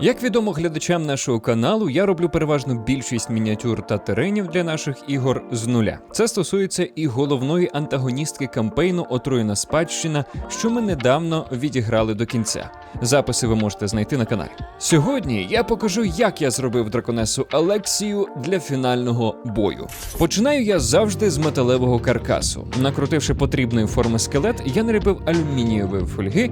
Як відомо глядачам нашого каналу, я роблю переважно більшість мініатюр та теренів для наших ігор з нуля. Це стосується і головної антагоністки кампейну Отруєна спадщина, що ми недавно відіграли до кінця. Записи ви можете знайти на каналі. Сьогодні я покажу, як я зробив драконесу Алексію для фінального бою. Починаю я завжди з металевого каркасу. Накрутивши потрібної форми скелет, я наліпив алюмінієвої фольги,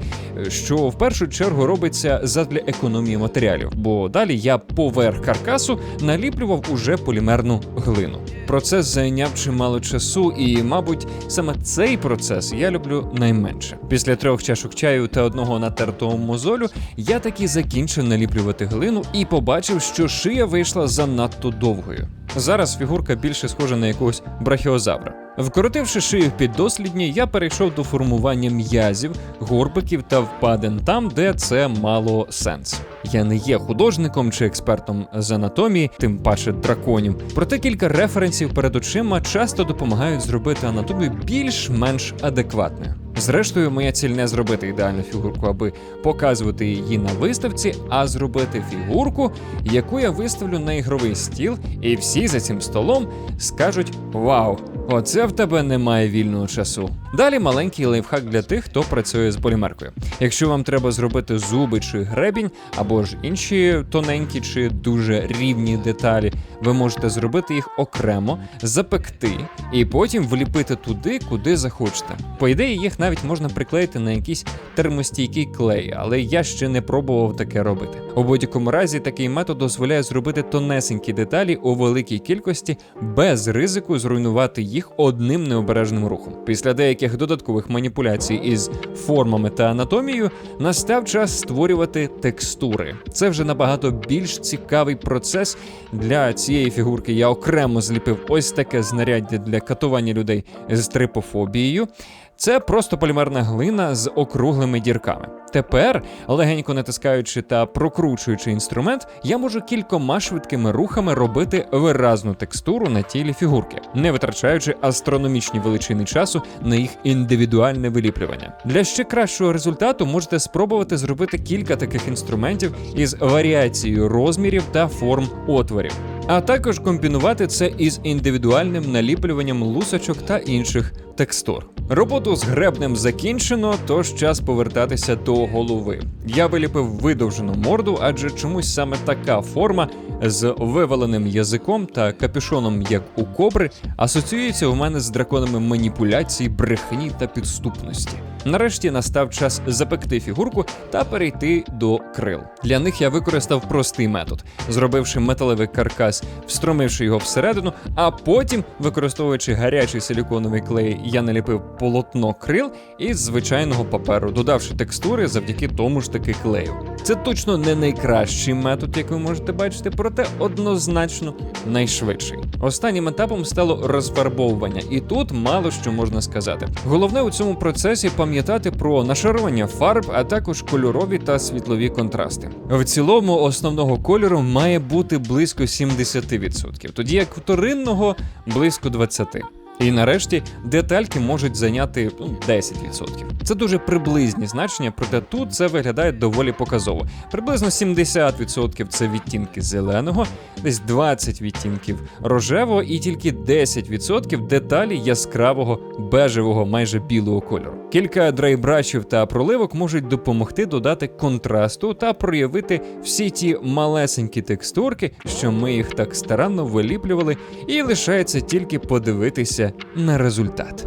що в першу чергу робиться задля економії матеріалів, бо далі я поверх каркасу наліплював уже полімерну глину. Процес зайняв чимало часу, і, мабуть, саме цей процес я люблю найменше. Після трьох чашок чаю та одного натертого мозолю я таки закінчив наліплювати глину і побачив, що шия вийшла занадто довгою. Зараз фігурка більше схожа на якогось брахіозавра. Вкоротивши шию під дослідні, я перейшов до формування м'язів, горбиків та впадин там, де це мало сенс. Я не є художником чи експертом з анатомії, тим паче драконів. Проте кілька референсів перед очима часто допомагають зробити анатомію більш-менш адекватною. Зрештою, моя ціль не зробити ідеальну фігурку, аби показувати її на виставці, а зробити фігурку, яку я виставлю на ігровий стіл, і всі за цим столом скажуть: Вау! Оце в тебе немає вільного часу. Далі маленький лайфхак для тих, хто працює з полімеркою. Якщо вам треба зробити зуби чи гребінь, або ж інші тоненькі чи дуже рівні деталі, ви можете зробити їх окремо, запекти і потім вліпити туди, куди захочете. По ідеї, їх навіть можна приклеїти на якийсь термостійкий клей, але я ще не пробував таке робити. У будь-якому разі такий метод дозволяє зробити тонесенькі деталі у великій кількості без ризику зруйнувати їх одним необережним рухом. Після деяких додаткових маніпуляцій із формами та анатомією настав час створювати текстури. Це вже набагато більш цікавий процес для цієї фігурки. Я окремо зліпив ось таке знаряддя для катування людей з трипофобією. Це просто полімерна глина з округлими дірками. Тепер, легенько натискаючи та прокручуючи інструмент, я можу кількома швидкими рухами робити виразну текстуру на тілі фігурки, не витрачаючи астрономічні величини часу на їх індивідуальне виліплювання. Для ще кращого результату можете спробувати зробити кілька таких інструментів із варіацією розмірів та форм отворів. А також комбінувати це із індивідуальним наліплюванням лусочок та інших текстур. Роботу з гребнем закінчено, тож час повертатися до голови. Я виліпив видовжену морду, адже чомусь саме така форма з виваленим язиком та капюшоном, як у кобри, асоціюється у мене з драконами маніпуляцій, брехні та підступності. Нарешті настав час запекти фігурку та перейти до крил. Для них я використав простий метод, зробивши металевий каркас, встромивши його всередину, а потім, використовуючи гарячий силіконовий клей, я наліпив полотно крил із звичайного паперу, додавши текстури завдяки тому ж таки клею. Це точно не найкращий метод, як ви можете бачити, проте однозначно найшвидший. Останнім етапом стало розфарбовування, і тут мало що можна сказати. Головне у цьому процесі пам'ятати про нашарування фарб, а також кольорові та світлові контрасти. В цілому основного кольору має бути близько 70%, тоді як вторинного близько 20%. І нарешті детальки можуть зайняти ну, 10%. Це дуже приблизні значення, проте тут це виглядає доволі показово. Приблизно 70% це відтінки зеленого, десь 20 відтінків рожевого і тільки 10% деталі яскравого бежевого, майже білого кольору. Кілька драйбрашів та проливок можуть допомогти додати контрасту та проявити всі ті малесенькі текстурки, що ми їх так старанно виліплювали, і лишається тільки подивитися на результат.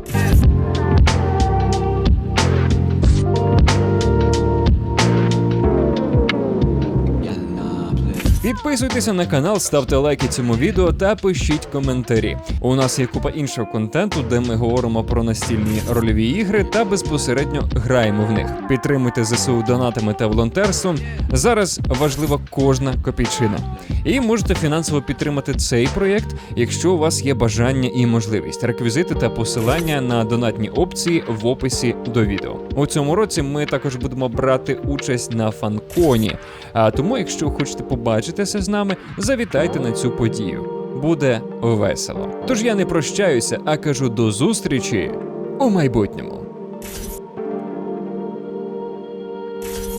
Підписуйтеся на канал, ставте лайки цьому відео та пишіть коментарі. У нас є купа іншого контенту, де ми говоримо про настільні рольові ігри та безпосередньо граємо в них. Підтримуйте ЗСУ донатами та волонтерством. Зараз важлива кожна копійчина. І можете фінансово підтримати цей проєкт, якщо у вас є бажання і можливість. Реквізити та посилання на донатні опції в описі до відео. У цьому році ми також будемо брати участь на фанконі. А тому, якщо хочете побачитися з нами, завітайте на цю подію. Буде весело. Тож я не прощаюся, а кажу до зустрічі у майбутньому.